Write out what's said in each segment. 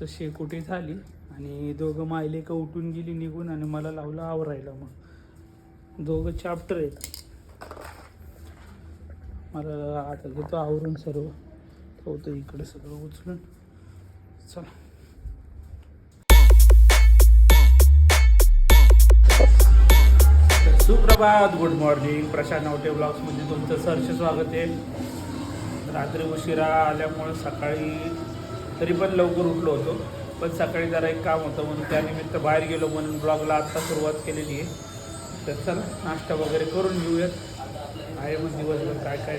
तर शेकोटी झाली आणि दोघं मायले का उठून गेली निघून आणि मला लावलं आवरायला मग. दोघं चॅप्टर आहेत. मला आता घेतो आवरून सर्व. ठेवतो इकडे सगळं उचलून. चला. सुप्रभात गुड मॉर्निंग प्रशांत नवटे ब्लॉग्समध्ये तुमचं सरचे स्वागत आहे. रात्री उशिरा आल्यामुळं सकाळी तरी पण लवकर उठलो होतो. पण सकाळी जरा एक काम होतं म्हणून त्यानिमित्त बाहेर गेलो म्हणून ब्लॉगला आत्ता सुरुवात केलेली आहे. तर चला नाश्ता वगैरे करून घेऊयात. आहे मग दिवसभर काय काय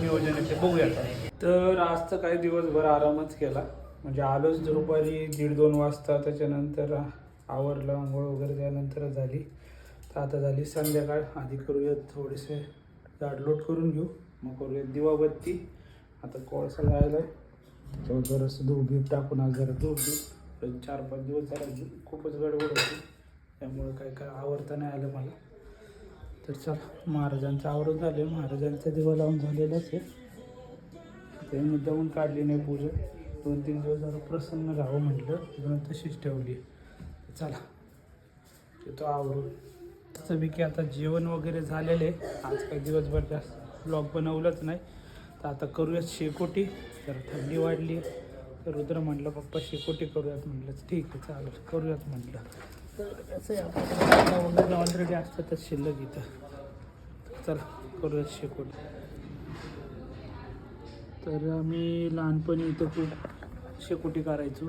नियोजन आहे ते बघूयात. तर आजचं काही दिवसभर आरामच केला. म्हणजे आलोच दुपारी दीड दोन वाजता त्याच्यानंतर आवरलं आंघोळ वगैरे त्यानंतर झाली. तर आता झाली संध्याकाळ. आधी करूयात थोडेसे झाडलोट करून घेऊ. मग करूयात दिवाबत्ती. आता कोळसा आहे त्याच्यावर जरासं दूध बीप टाकून आज जरा दूध बीप चार पाच दिवस जरा खूपच गडबड होती. त्यामुळं काय काय आवडता नाही आलं मला. तर चला महाराजांचं आवरून झाले. महाराजांचा दिवा लावून झालेलंच आहे. ते मुद्दाहून काढली नाही पूजा. दोन तीन दिवस जरा प्रसन्न राहावं म्हटलं. म्हणून तशीच ठेवली. चला येतो आवरून. की आता जेवण वगैरे झालेले आज काही दिवसभर जास्त ब्लॉग बनवलंच नाही. तर आता करूयात शेकोटी. तर थंडी वाढली तर रुद्र म्हटलं पप्पा शेकोटी करूयात. म्हटलं ठीक आहे चालेल करूयात. म्हटलं. तर असं आहे वगैरे ऑलरेडी असतातच शिल्लक इथं. चला करूयात शेकोटी. तर आम्ही लहानपणी इथं खूप शेकोटी करायचो.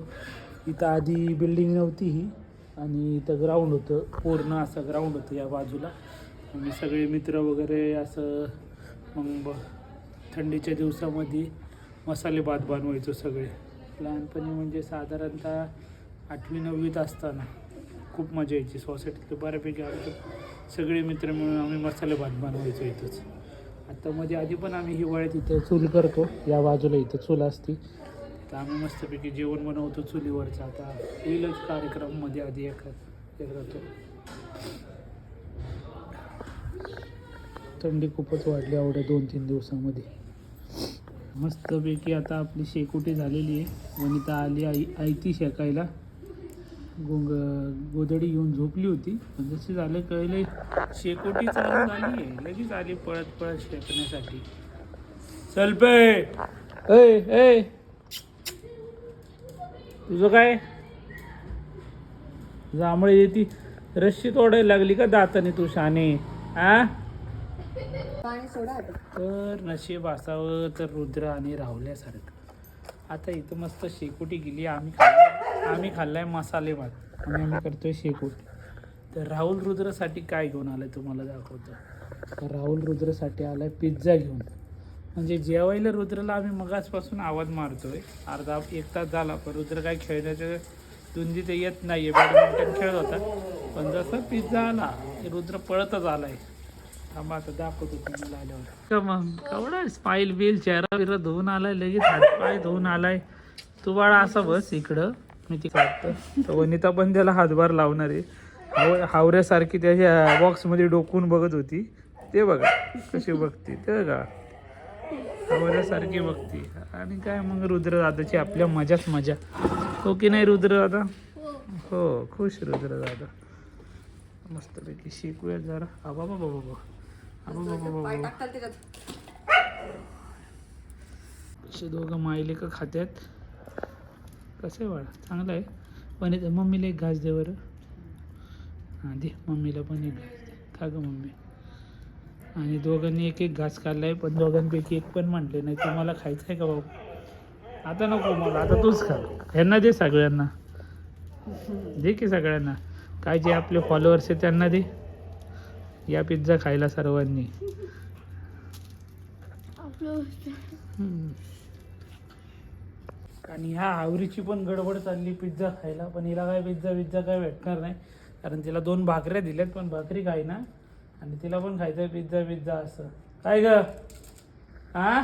इथं आधी बिल्डिंग नव्हती ही. आणि इथं ग्राउंड होतं पूर्ण असं ग्राउंड होतं या बाजूला. आम्ही सगळे मित्र वगैरे असं मग ब थंडीच्या दिवसामध्ये मसाले भात बनवायचो सगळे. लहानपणी म्हणजे साधारणतः आठवी नववीत असताना खूप मजा यायची. सोसायटीतले बऱ्यापैकी आमचे सगळे मित्र मिळून आम्ही मसाले भात बनवायचो इथंच. आता मध्ये आधी पण आम्ही हिवाळ्यात इथं चूल करतो. या बाजूला इथं चूल असती. तर आम्ही मस्तपैकी जेवण बनवतो चुलीवरचं. आता येईलच कार्यक्रममध्ये आधी एका एकदा तो थंडी खूपच वाढली एवढ्या दोन तीन दिवसामध्ये. मस्तपैकी आता आपली शेकोटी झालेली आहे. वनिता आली आई आयती शेकायला. गोंग गोदडी येऊन झोपली होती. पण जशी झालं कळलं शेकोटी चालू झाली आहे. लगेच आली पळत पळत शेकण्यासाठी. चल पे! ऐ ऐ तुझं काय? जांभळे येते. रस्सी तोडायला लागली का दाताने तू शाने? आ? पाणी सोडा तर नशीब असावं तर रुद्र आणि राहुल्यासारखं. आता इथं मस्त शेकोटी गेली आम्ही खाल्लाय आम्ही खाल्लाय मसाले भात. आणि आम्ही करतोय शेकोटी. तर राहुल रुद्रसाठी काय घेऊन आलाय तुम्हाला दाखवतो. तर राहुल रुद्रसाठी आलाय पिझ्झा घेऊन. म्हणजे जेवायला रुद्रला आम्ही मगाचपासून आवाज मारतोय. अर्धा एक तास झाला पण रुद्र काय खेळण्याच्या दुंदी ते येत नाहीये. बॅडमिंटन खेळत होता. पण जसं पिझ्झा आला रुद्र पळतच आलाय. थांबा आता दाखवतो तुम्हाला आल्यावर. का मग? केवढा स्माईल बिल चेहरा बिरा धुवून आलाय लगेच हातपाय धुवून आलाय. तू बाळा असा बस इकडं. मी ती काढतो तर वनिता पण त्याला हातभार लावणार आहे. हाव हावऱ्यासारखी त्याच्या बॉक्समध्ये डोकून बघत होती. ते बघा कशी बघते ते बघा. हावऱ्यासारखी बघते. आणि काय मग रुद्रदादाची आपल्या मजाच मजा. हो की नाही रुद्रदादा? हो खुश रुद्रदादा. मस्तपैकी शिकूया जरा. आबा आबा बाबा बाबा. पाय टाकताल त्याच्यात. असे दोघं मायले का खात्यात. कसं आहे बाळा? चांगलं आहे. पण इथं मम्मीला एक घास दे बरं. हां दे. मम्मीला पण एक. घास दे खा गं मम्मी. आणि दोघांनी एक एक घास खाल्लाय पण दोघांपैकी एक पण म्हटले नाही. तुम्हाला खायचं आहे का बाबू? आता नको मला. आता तूच खा. ह्यांना दे सगळ्यांना. दे की सगळ्यांना. काय जे आपले फॉलोअर्स आहेत त्यांना दे. या पिझ्झा खायला सर्वांनी. आणि ह्या आवरीची पण गडबड चालली पिझ्झा खायला पण हिला काय पिझ्झा पिझ्झा काय भेटणार नाही. कारण तिला दोन भाकऱ्या दिल्यात पण भाकरी खाय ना. आणि तिला पण खायचं आहे पिझ्झा पिझ्झा असं. काय ग? हा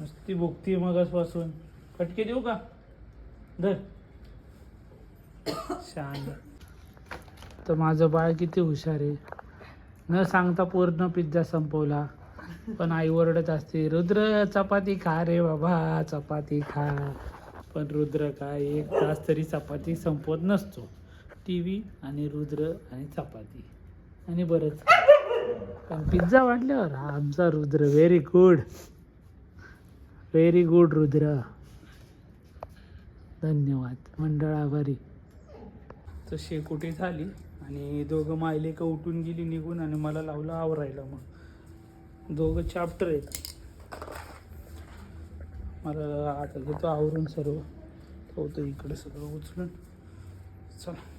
नुसती भुकती मगसपासून. फटके देऊ का? धर. शान. तर माझं बाळ किती हुशार आहे. न सांगता पूर्ण पिझ्झा संपवला. पण आई ओरडत असते रुद्र चपाती खा रे बाबा चपाती खा. पण रुद्र काय एक तास तरी चपाती संपवत नसतो. टी व्ही आणि रुद्र आणि चपाती. आणि बरंच. पण पिझ्झा वाटल्यावर हा आमचा Rudra very good very good Rudra. धन्यवाद मंडळ आभारी तर शेकोटी झाली. आणि दोघं मायले का उठून गेली निघून आणि मला लावलं आवरायला मग. दोघं चॅप्टर आहेत. मला आठवतो घेतो आवरून सर्व ठेवतो इकडे सगळं उचलून. चला.